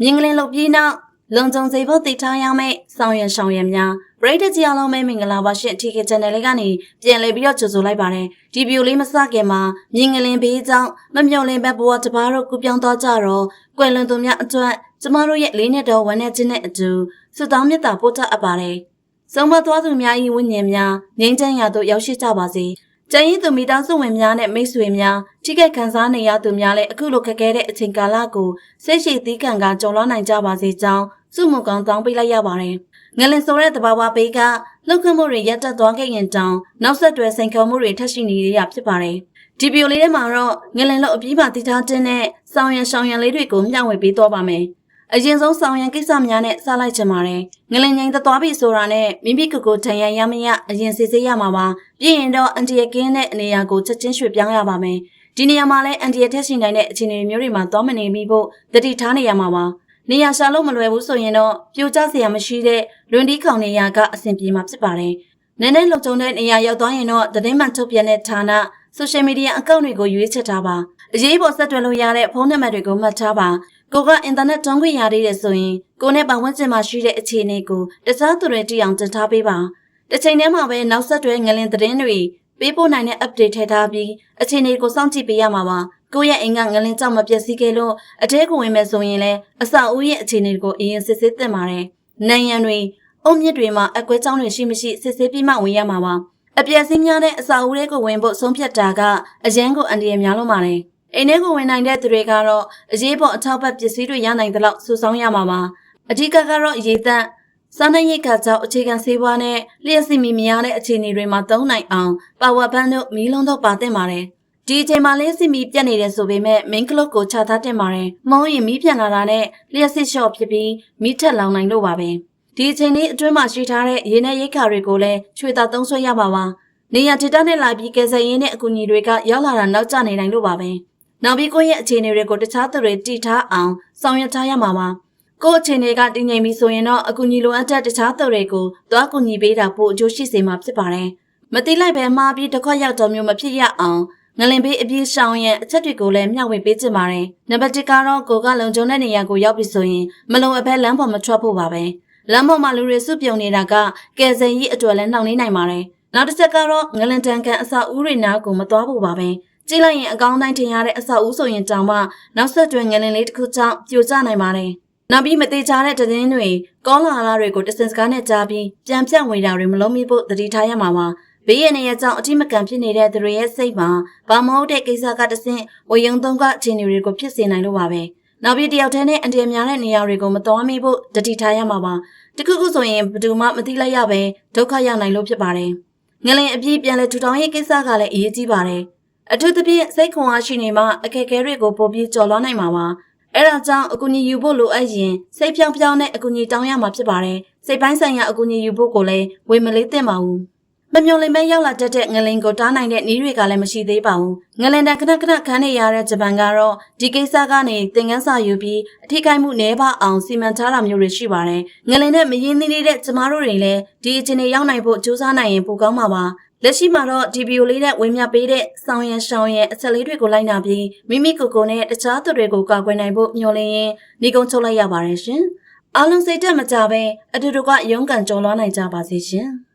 မြင်းကလင်းလုတ်ပြီးနောက်လုံခြုံစေဖို့တည်ထားရမယ့်ဆောင်ရံဆောင်ရံများပရိသတ်ကြီးအားလုံးပဲမင်္ဂလာပါရှင် TK Channel လေးကနေပြန်လည်ပြီးတော့ကြိုဆိုလိုက်ပါတယ်ဒီဗီဒီယိုလေးမစခင်မှာမြင်းကလင်းဘေးကြောင့်မမျော်လင့်ဘက်ဘဝတပါးတို့ကူပြောင်းသွားကြတော့ကွယ်လွန်သူများအတွက်ကျမတို့ရဲ့လေးနှစ်တော်ဝန်နဲ့ခြင်းနဲ့အတူဆုတောင်းမေတ္တာပို့တတ်အပ်ပါတယ်ဆုံးမသွားသူများ၏ဝိညာဉ်များငြိမ်းချမ်းရာသို့ရောက်ရှိကြပါစေ ကျန်ရင်သူမိသားစုဝင်များနဲ့မိတ်ဆွေများထိခိုက်ခံစားနေရသူများလည်းအခုလိုခက်ခဲတဲ့အချိန်ကာလကိုစိတ်ရှိသီးခံကကြုံလွှားနိုင်ကြပါစေကြောင်းစုမှုကောင်းတောင်းပေးလိုက်ရပါတယ်။ငလင်ဆိုတဲ့တဘာဝဘေးကလှုပ်ခတ်မှုတွေရပ်တန့်သွားခဲ့ရင်တောင်နောက်ဆက်တွဲစိန်ခေါ်မှုတွေထပ်ရှိနေရဖြစ်ပါတယ်။ဒီဗီဒီယိုလေးထဲမှာတော့ငလင်လို့အပြီးပါတည်ထားတဲ့ဆောင်းရံရှောင်းရံလေးတွေကိုမျှဝေပေးသွားပါမယ်။ အရင်ဆုံးဆောင်ရန်ကိစ္စများနဲ့စလိုက်ချင်ပါတယ်။ငလင်ငိန်သက်သွားပြီဆိုတာနဲ့မိမိကိုယ်ကိုထန်ရန်ရမရအရင်စစ်ဆေးရမှာပါ။ပြီးရင်တော့အန်တီရကင်းတဲ့အနေအရာကိုချက်ချင်းရွှေ့ပြောင်းရပါမယ်။ဒီနေရာမှာလည်းအန်တီရထက်ရှင်နိုင်တဲ့အခြေအနေမျိုးတွေမှာသွားမနေမိဖို့တတိထားနေရမှာပါ။နေရာရှာလို့မလွယ်ဘူးဆိုရင်တော့ပြိုကျစရာမရှိတဲ့လွန်ဒီခေါင်နေရာကအဆင်ပြေမှာဖြစ်ပါတယ်။နည်းနည်းလုံခြုံတဲ့နေရာရောက်သွားရင်တော့သတင်းမှန်ထုတ်ပြန်တဲ့ဌာနဆိုရှယ်မီဒီယာအကောင့်တွေကိုရွေးချယ်ထားပါ။အရေးပေါ်ဆက်သွယ်လို့ရတဲ့ဖုန်းနံပါတ်တွေကိုမှတ်ထားပါ။ ကိုကအင်တာနက်တုံးခွင့်ရသေးတယ်ဆိုရင်ကိုနဲ့ပတ်ဝန်းကျင်မှာရှိတဲ့အခြေအနေကိုတခြားသူတွေသိအောင်တင်ထားပေးပါ။တစ်ချိန်တည်းမှာပဲနောက်ဆက်တွဲငလင်သတင်းတွေပေးပို့နိုင်တဲ့ update ထည့်ထားပြီးအခြေအနေကိုစောင့်ကြည့်ပေးရမှာပါ။ကိုယ့်ရဲ့အိမ်ကငလင်ကြောင့်မပျက်စီးခဲ့လို့အတဲကိုဝင်မဲ့ဆိုရင်လည်းအဆောက်အဦရဲ့အခြေအနေကိုအရင်စစ်ဆေးသင့်ပါတယ်။နိုင်ငံတွေအုံမြစ်တွေမှာအကွဲကြောင်းတွေရှိမရှိစစ်ဆေးပြီးမှဝင်ရမှာပါ။အပြည့်စင်းများတဲ့အစာအုပ်တွေကိုဝင်ဖို့ဆုံးဖြတ်တာကအရန်ကိုအန်ဒီရများလို့ပါတယ်။ အိမ်ထဲကိုဝင်နိုင်တဲ့သူတွေကတော့အရေးပေါ်အထောက်ပံ့ပစ္စည်းတွေရနိုင်သလောက်စုဆောင်းရမှာပါ။အဓိကကတော့ရေသန့်စားနပ်ရိက္ခာကြောင့်အခြေခံဆေးဝါးနဲ့လျှက်စီမီများတဲ့အခြေအနေတွေမှာသုံးနိုင်အောင်ပါဝါဘန်းတို့မီးလုံးတော့ပါတင်ပါတယ်။ဒီအချိန်မှာလျှက်စီမီပြတ်နေတယ်ဆိုပေမဲ့မင်းကလုတ်ကိုချထားတင်ပါတယ်။မောင်းရင်မီးပြန်လာတာနဲ့လျှက်စစ်လျှော့ဖြစ်ပြီးမီးထက်လောင်နိုင်လို့ပါပဲ။ဒီအချိန်လေးအတွင်းမှာရှိထားတဲ့ရေနဲ့ရိက္ခာတွေကိုလည်းချွေတာသုံးဆွဲရပါပါ။နေရဒေတာနဲ့လာပြီးကယ်ဆယ်ရေးနဲ့အကူအညီတွေကရောက်လာတာနောက်ကျနေနိုင်လို့ပါပဲ။ နောက်ပြီးကိုယ့်ရဲ့အခြေအနေတွေကိုတခြားသူတွေတည်ထားအောင်ဆောင်ရွက်ထားရမှာပါ။ကိုယ့်အခြေအနေကတည်ငြိမ်ပြီဆိုရင်တော့အကူအညီလိုအပ်တဲ့တခြားသူတွေကိုသွားကူညီပေးတာပိုအကျိုးရှိစေမှာဖြစ်ပါတယ်။မတိလိုက်ပဲမှားပြီးတစ်ခွက်ရောက်တော်မျိုးမဖြစ်ရအောင်ငလင်ပေးအပြည့်ရှောင်းရဲ့အချက်တွေကိုလည်းမျှဝေပေးချင်ပါတယ်။နံပါတ်1ကတော့ကိုကလုံခြုံတဲ့နေရာကိုရောက်ပြီဆိုရင်မလုံအပ်ဘဲလမ်းပေါ်မထွက်ဖို့ပါပဲ။လမ်းပေါ်မှာလူတွေစုပြုံနေတာကကယ်ဆယ်ရေးအတွက်လည်းနှောင့်နှေးနိုင်ပါတယ်။နောက်တစ်ချက်ကတော့ငလင်တန်ကန်အစာဦးတွေနားကိုမသွားဖို့ပါပဲ။ ကြည့်လိုက်ရင်အကောင်းတိုင်းထင်ရတဲ့အဆောက်အဦဆိုရင်တောင်မှနောက်ဆက်တွဲငလင်လေးတစ်ခုကြောင့်ပြိုကျနိုင်ပါတယ်။နောက်ပြီးမသေးချာတဲ့သတင်းတွေကောလာလာတွေကိုတစင်စကားနဲ့ကြားပြီးပြန်ပြန့်ဝေတာတွေမလုံးမိဖို့တတိထားရမှာပါ။ဘေးရနေရကြောင့်အထိမကန်ဖြစ်နေတဲ့သူတွေရဲ့စိတ်မှာဘာမဟုတ်တဲ့ကိစ္စကတဆင့်ဝေယုံသုံးကအခြေအနေတွေကိုဖြစ်စေနိုင်လို့ပါပဲ။နောက်ပြီးတယောက်တည်းနဲ့အန်တီများတဲ့နေရာတွေကိုမတော်မိဖို့တတိထားရမှာပါ။တခုခုဆိုရင်ဘယ်သူမှမသိလိုက်ရပဲဒုက္ခရောက်နိုင်လို့ဖြစ်ပါတယ်။ငလင်အပြည့်ပြန်လဲထူထောင်ရေးကိစ္စကလည်းအရေးကြီးပါတယ်။ အထူးသဖြင့်စိတ်ခွန်အားရှိနေမှအခက်အခဲတွေကိုပိုပြီးကျော်လွှားနိုင်မှာပါ။အဲဒါကြောင့်အကူအညီယူဖို့လိုအပ်ရင်စိတ်ဖြောင်းဖြောင်းနဲ့အကူအညီတောင်းရမှာဖြစ်ပါတယ်။စိတ်ပိုင်းဆိုင်ရာအကူအညီယူဖို့ကိုလည်းဝေမလေးသင့်ပါဘူး။မမျော်လင့်မဲရောက်လာတတ်တဲ့ငလင်ကိုတားနိုင်တဲ့နည်းတွေကလည်းမရှိသေးပါဘူး။ငလင်တန်ခဏခဏခန်းနေရတဲ့ဂျပန်ကတော့ဒီကိစ္စကနေသင်ခန်းစာယူပြီးအထိကိမှုနည်းပါအောင်စီမံထားတာမျိုးတွေရှိပါတယ်။ငလင်နဲ့မရင်းနှီးနေတဲ့ကျမတို့တွေလည်းဒီအခြေအနေရောက်နိုင်ဖို့ကြိုးစားနိုင်ရင်ပိုကောင်းမှာပါ။ လက်ရှိမှာတော့ဒီဗီဒီယိုလေးနဲ့ဝင်မြပေးတဲ့ဆောင်းရန်ရှောင်းရန်အချက်လေးတွေကိုလိုက်နာပြီးမိမိကိုယ်ကိုယ်နဲ့တခြားသူတွေကိုကာကွယ်နိုင်ဖို့မျှော်လင့်ရင်းနေကုန်းချုပ်လိုက်ရပါတယ်ရှင်။အားလုံးစိတ်တက်မကြပဲအတူတူကရုန်းကန်ကြုံလွှားနိုင်ကြပါစေရှင်။